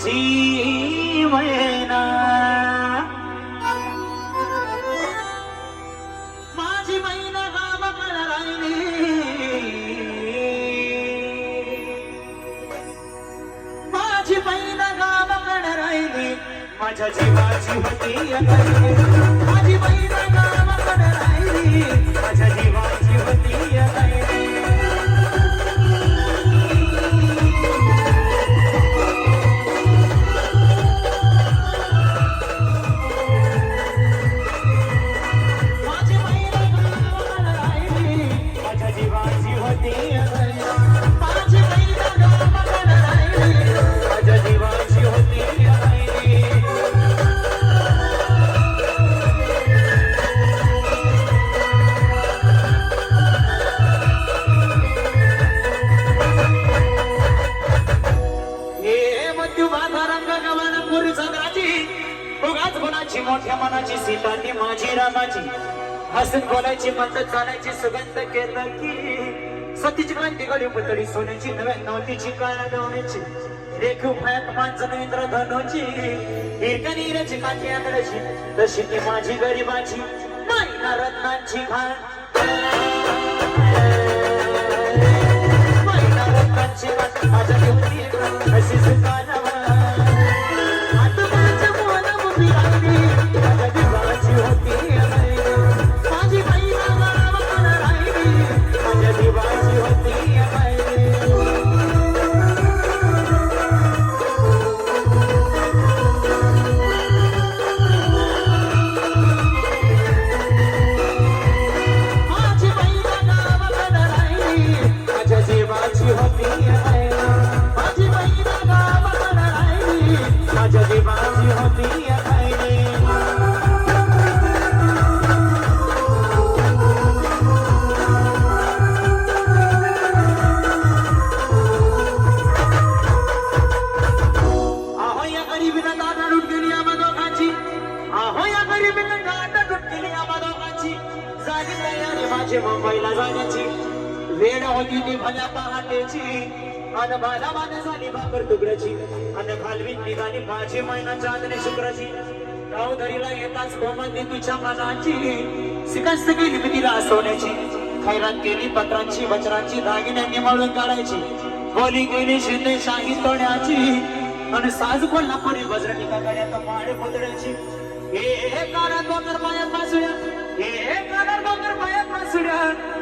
माझी मैना माझी मैना गावाकडे राहिली माझी मैना गावाकडे राहिली माझ्या जीवाची होती अकली. माझी मैना गुणाची मोठ्या मनाची सीता ती माझी रामाची. हसून बोलायची म्हणत चालायची सुगंध केलं की सतीची क्रांती गडी पुतळी सोन्याची नव्या नवतीची काळा गवण्याची रेखू भयात माणसं इंद्र धनुची हिरका नीराची काठी आकडाची तशी ती माझी गरीबाची. नाही ना रत्नांची खाण महिना रत्नांची वाट माझ्या घेऊन अशी सुखानवा माझे मुंबईला जाण्याची वेळ होती ती भल्या पहाटेची. अन बाला बाला झाली भाकर तुकड्याची. अन घालवीत निघाली माझी मैना चांदणे शुक्राची. गावधरीला येताच कोमंदी तुझ्या मनाची. सिकस्त केली मी तिला सोन्याची. खैरात केली पत्रांची वचनांची दागिन्यांनी मळून काढायची. बोली गेली शिंदे शाही तोड्याची आणि साज कोल्हापुरी वज्रणी काकड्यात माळे पुतळ्याची. हे काळा